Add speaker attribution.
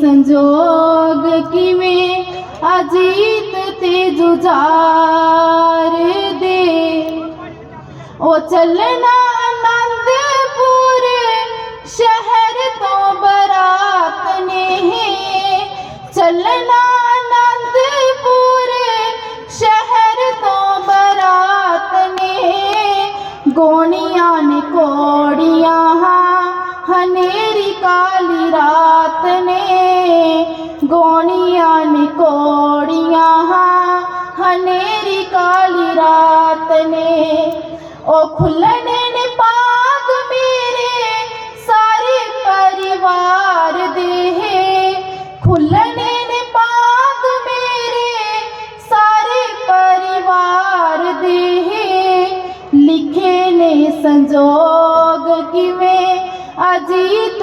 Speaker 1: संजोग कि अजीत ते जुजार दे। ओ चलना आनंदपुर शहर तो बरात ने चलना आनंदपुर शहर तो बरात ने गोणिया ने कौड़िया गोनिया निकोड़िया हाँ, हनेरी काली रात ने। ओ खुलने ने पाग मेरे, सारे परिवार दे खुलने ने पाग मेरे, सारे परिवार दे लिखे ने संजोग कि अजीत